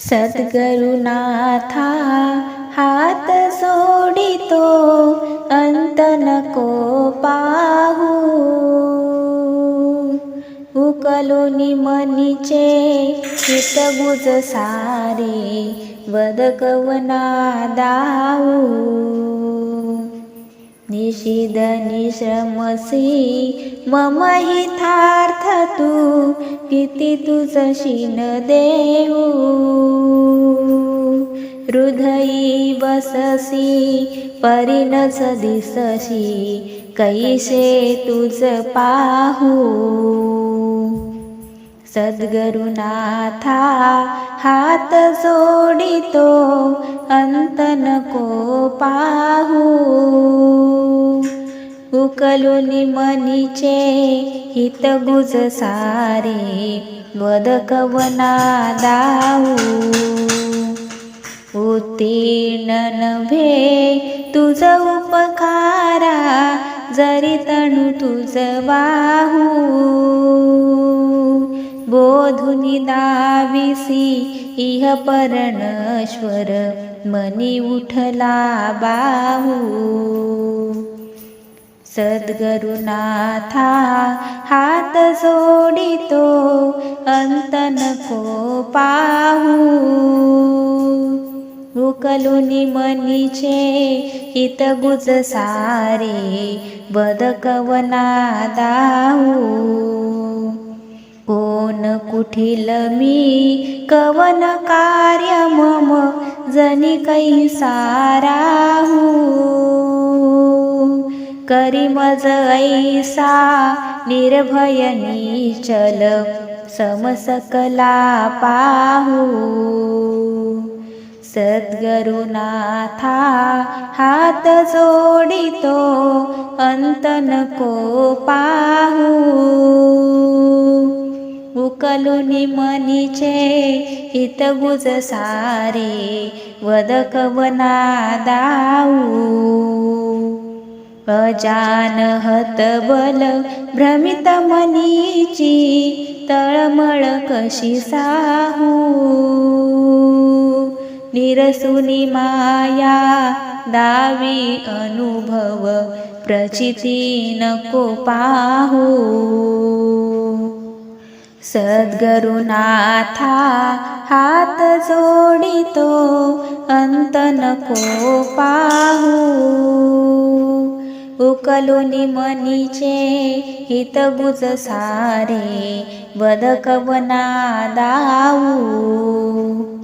सद्गुरुनाथा हात सोडितो अंत नको पाहू. उकलोनी मनीचे हितगुज सारे वदकवना दाऊ निषिद निश्रमसी मम हितार्थ तू किती तुझ शिन देऊ हृदयी बससी परिणच दिसशी कैसे तुझ पाहू. सद्गुरुनाथा हात जोडितो अंत नको पाहू. उकलुनी मनीचे हितगुज सारे वदकवना दाऊ उत्तीर्ण नभे तुझ उपकारा जरी तणु तुझ वाहू. बोधुनी दाविसी इह परणश्वर मनी उठला बाहू. सद्गुरुनाथा हात जोडितो अंत नको पाहू. उकलुनी मनीचे हितगुज सारे बदकवना दाऊ कोण कुठील मी कवन कार्य मम जनी कै साराहू. करी मज ऐसा निर्भय निचल समसकला पाहू. सद्गुरुनाथा हात जोडितो अंत नको पाहू. उकलुनी मनीचे हितगुज सारे वदकवना दाऊ अजानहत बल भ्रमित मनीची तळमळ कशी साहू? निरसुनी माया दावी अनुभव प्रचिती नको पाहू? सद्गुरुनाथा हात जोडितो अंत नको पाहू लोनी मनीचे हितगुज सारे बदकवना दाऊ